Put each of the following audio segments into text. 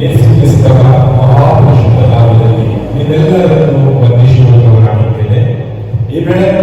ಯೇಸು ಕ್ರಿಸ್ತನ ಮಹಾಪುರುಷನ ನಾಮದಲ್ಲಿ ನಿಮ್ಮೆಲ್ಲರನ್ನು ವಂದಿಸುವುದು ಮಾಡುತ್ತೇನೆ ಈ ಬೆಳಗ್ಗೆ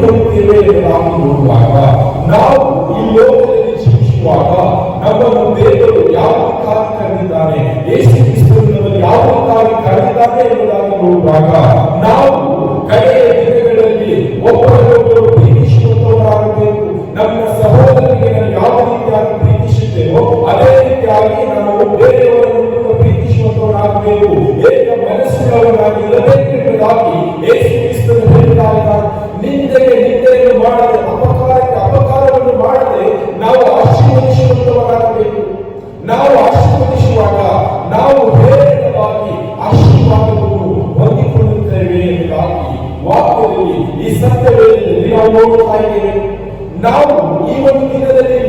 ಪ್ರಕೃತಿಯಲ್ಲಿ ನಾವು ನೋಡುವಾಗ, ನಾವು ಈ ಲೋಕದಲ್ಲಿ ಜೀವಿಸುವಾಗ ನಮ್ಮನ್ನು ದೇವರು ಯಾವ ಕಾರಣ ಕರೆದಿದ್ದಾನೆ ಯೇಸು ಕ್ರಿಸ್ತನನ್ನು ಯಾವ ಕಾರಣ ಎಂಬುದಾಗಿ ನೋಡುವಾಗ, ನಾವು ಕಡೆಯ ದಿನಗಳಲ್ಲಿ ಒಬ್ಬರೊಬ್ಬರು ಪ್ರೀತಿಸುವಂತವರಾಗಬೇಕು ನಮ್ಮ ಸಹೋದರರಿಗೆ ನಾವು ಯಾವ ರೀತಿಯಾಗಿ ಪ್ರೀತಿಸುತ್ತೇವೋ ಅದೇ ರೀತಿಯಾಗಿ ನಾವು ಬೇರೆಯವರನ್ನು ಕೂಡ ಪ್ರೀತಿಸುವಂತವರಾಗಬೇಕು ಏಕ ಮನಸ್ಸುಗಳವರಾಗಿ ಇರಬೇಕೆಂಬುದಾಗಿ ಯೇಸು Não, e uma menina dele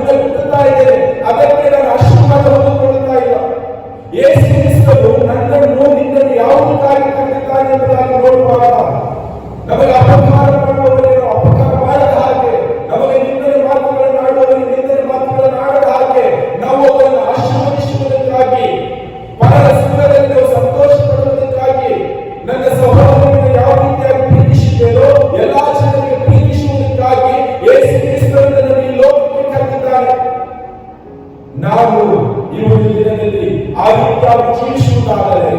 ಈ ದಿನದಲ್ಲಿ ಆ ರೀತಿ ಜೀವಿಸುವುದಾದರೆ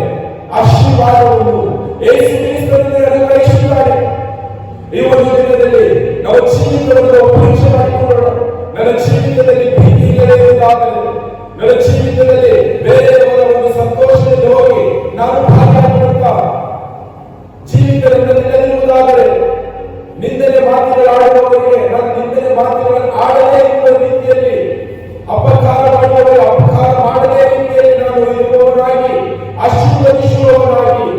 ಆಶೀರ್ವಾದವನ್ನು ದಿನದಲ್ಲಿ ನಾವು ಜೀವಿತವನ್ನು ಪರೀಕ್ಷೆ ಮಾಡಿಕೊಳ್ಳೋಣ. ನನ್ನ ಜೀವಿತದಲ್ಲಿ ಭೀತಿ ಜೀವಿತದಲ್ಲಿ ಬೇರೆಯವರ ಒಂದು ಸಂತೋಷದಲ್ಲಿ ಹೋಗಿ ನಾನು ಭಾಗಿಯಾಗಿರುತ್ತಾ ಜೀವಿತದಿಂದ ನಿಲ್ಲದಿರುವುದಾದರೆ ನಿಂದನೆ ಮಾತುಗಳು ಆಡುವವರಿಗೆ ನಾನು ನಿಂದನೆ ಮಾತುಗಳನ್ನು ಆಡದೇ ಇರುವ ರೀತಿಯಲ್ಲಿ ಅಪಕಾರ ಮಾಡುವವರು ಅಪಕಾರ ಮಾಡದೇ ರೀತಿಯಲ್ಲಿ ನಾವು ಇರುವವರಾಗಿ, ಆಶೀರ್ವದಿಸುವವರಾಗಿ,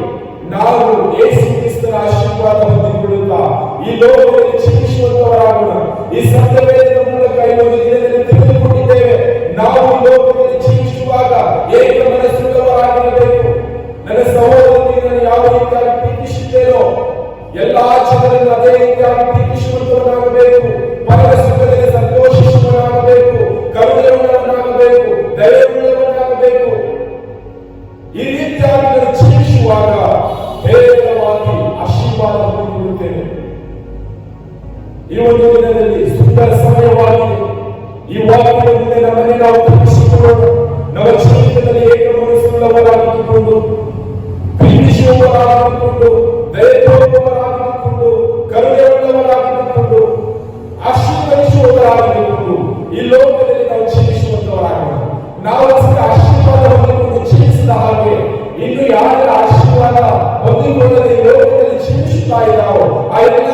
ನಾವು ಯೇಸು ಕ್ರಿಸ್ತನ ಆಶೀರ್ವಾದ ಹೊಂದಿಕೊಳ್ಳುತ್ತಾ ಈ ಲೋಕದಲ್ಲಿ ಜೀವಿಸುವಂತವರಾಗೋಣ. ಈ ಸತ್ಯವೇದ ಮೂಲಕ ಈ ಒಂದು ದಿನದಲ್ಲಿ ತಿಳಿದುಕೊಂಡಿದ್ದೇವೆ, ನಾವು ಈ ಲೋಕದಲ್ಲಿ ಜೀವಿಸುವಾಗ ಏಕ ಮನಸ್ಸುಳ್ಳವರಾಗಿರಬೇಕು ನನ್ನ ಸಹೋದರನಿಗೆ ನಾನು ಯಾವ ರೀತಿಯಾಗಿ ಎಲ್ಲ ಈ ಒಂದು ದಿನದಲ್ಲಿ ಸುಂದರ ಸಮಯವಾಗಿದೆ ಈ ವಾಕ್ಯದಿಂದ ನಮ್ಮನ್ನೇ ನಾವು ಪರೀಕ್ಷಿಸಿಕೊಂಡು ನಮ್ಮ ಜೀವಿತದಲ್ಲಿ ಏಕ ಮನಸ್ಸುಳ್ಳವರಾಗಿಕೊಂಡು ಪ್ರೀತಿಸುವವರಾಗಿಕೊಂಡು ದಯಪೂರ್ವಕರಾಗಿಕೊಂಡು ಕರುಣೆಯುಳ್ಳವರಾಗಿಕೊಂಡು ಆಶೀರ್ವದಿಸುವವರಾಗಿಕೊಂಡು ಈ ಲೋಕದಲ್ಲಿ ನಾವು ಜೀವಿಸುವಂತವರಾಗೋಣ. ನಾವು ಆಶೀರ್ವಾದವನ್ನು ಜೀವಿಸಿದ ಹಾಗೆ ಇನ್ನು ಯಾರ ಆಶೀರ್ವಾದ ಹೊಂದಿಕೊಳ್ಳದೆ ಲೋಕದಲ್ಲಿ ಜೀವಿಸುತ್ತಾ ಇದ್ದಾವೋ ಆ ಎಲ್ಲ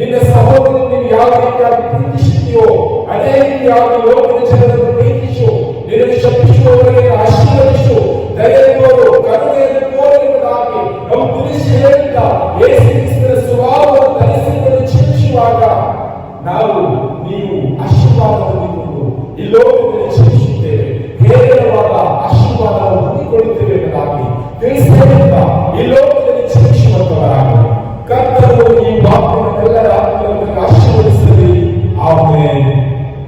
ನಿನ್ನ ಸಹೋದರನು ನೀನು ಯಾವ ರೀತಿಯಾಗಿ ಪ್ರೀತಿಸುತ್ತೀಯೋ ಅದೇ ರೀತಿಯಾಗಿ ಲೋಕದ ಜನರನ್ನು ಪ್ರೀತಿಸು ನಿನಗೆ ಶಪಿಸುವವರಿಗೆ ಆಶೀರ್ವದಿಸು ದಯೆ ತೋರು ಕರುಣೆಯನ್ನು ತೋರುವುದಾಗಿ ನಾವು ತಿಳಿಸಿ ಹೇಳಿದ್ದ ಯೇಸು ಕ್ರಿಸ್ತನ ಸ್ವಭಾವವನ್ನು ಧರಿಸಿಕೊಂಡು ಜೀವಿಸುವಾಗ ನಾವು ನೀವು ಆಶೀರ್ವಾದ ಹೊಂದಿಕೊಂಡು ಈ ಲೋಕದಲ್ಲಿ ಜೀವಿಸುತ್ತೇವೆ ಹೇರಳವಾದ ಆಶೀರ್ವಾದವನ್ನು ಹೊಂದಿಕೊಳ್ಳುತ್ತೇವೆ ಎಂಬುದಾಗಿ ತಿಳಿಸಿ ಹೇಳಿದ್ದ ಈ ಲೋಕ ಎಲ್ಲರ ಆತ್ಮವನ್ನು ಆಶೀರ್ವದಿಸಲಿ ಆಮೇಲೆ